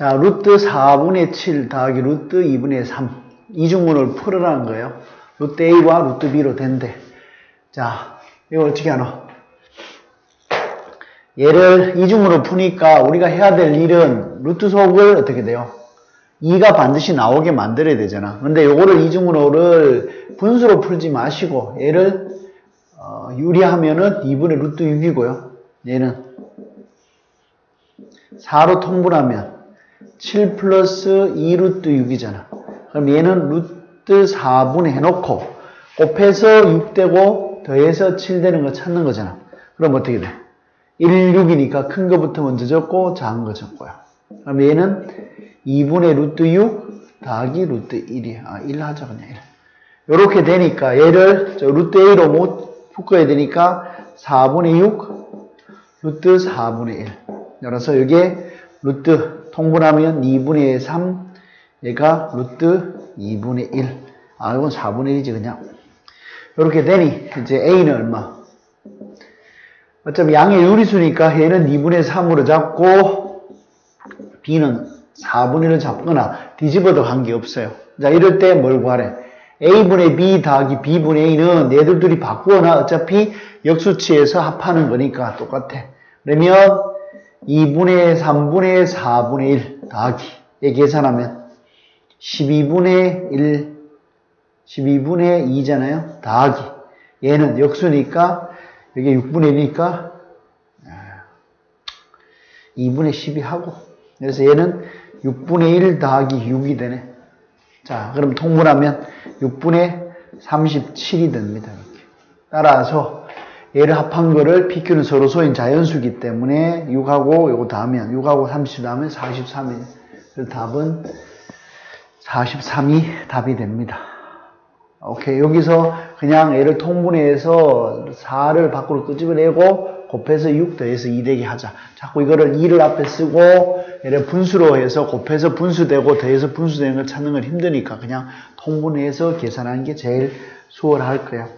자, 루트 4분의 7 더하기 루트 2분의 3. 이중문을 풀으라는 거예요. 루트 A와 루트 B로 된대. 자, 이거 어떻게 하노? 얘를 이중으로 푸니까 우리가 해야 될 일은 루트 속을 어떻게 돼요? 2가 반드시 나오게 만들어야 되잖아. 근데 요거를 이중으로를 분수로 풀지 마시고 얘를 어, 유리하면은 2분의 루트 6이고요. 얘는 4로 통분하면 7 플러스 2 루트 6이잖아. 그럼 얘는 루트 4분의 해놓고 곱해서 6 되고 더해서 7 되는 거 찾는 거잖아. 그럼 어떻게 돼? 1, 6이니까 큰 거부터 먼저 적고 작은 거 적고요. 그럼 얘는 2분의 루트 6 더하기 루트 1이야. 아, 1 하자 그냥 1. 요렇게 되니까 얘를 저 루트 A로 못 묶어야 되니까 4분의 6 루트 4분의 1. 열어서 여기에 루트 통분하면 2분의 3 얘가 루트 2분의 1. 아, 이건 4분의 1이지 그냥. 요렇게 되니 이제 A는 얼마? 어차피 양의 유리수니까 얘는 2분의 3으로 잡고 B는 4분의 1을 잡거나 뒤집어도 관계없어요. 자 이럴 때 뭘 구하래? A분의 B 더하기 B분의 A는 얘들 둘이 바꾸거나 어차피 역수치에서 합하는 거니까 똑같아. 그러면 2분의 3분의 4분의 1 더하기 얘 계산하면 12분의 1 12분의 2잖아요. 더하기 얘는 역수니까 이게 6분의 1이니까 2분의 12 하고 그래서 얘는 6분의 1 더하기 6이 되네. 자, 그럼 통분하면 6분의 37이 됩니다. 이렇게. 따라서 얘를 합한 거를 PQ는 서로 소인 자연수기 때문에 6하고 요거 더하면 6하고 30 더하면 43이 그래서 답은 43이 답이 됩니다. 오케이. 여기서 그냥 얘를 통분해서 4를 밖으로 끄집어내고 곱해서 6 더해서 2 되게 하자. 자꾸 이거를 2를 앞에 쓰고 얘를 분수로 해서 곱해서 분수되고 더해서 분수되는 걸 찾는 건 힘드니까 그냥 통분해서 계산하는 게 제일 수월할 거야.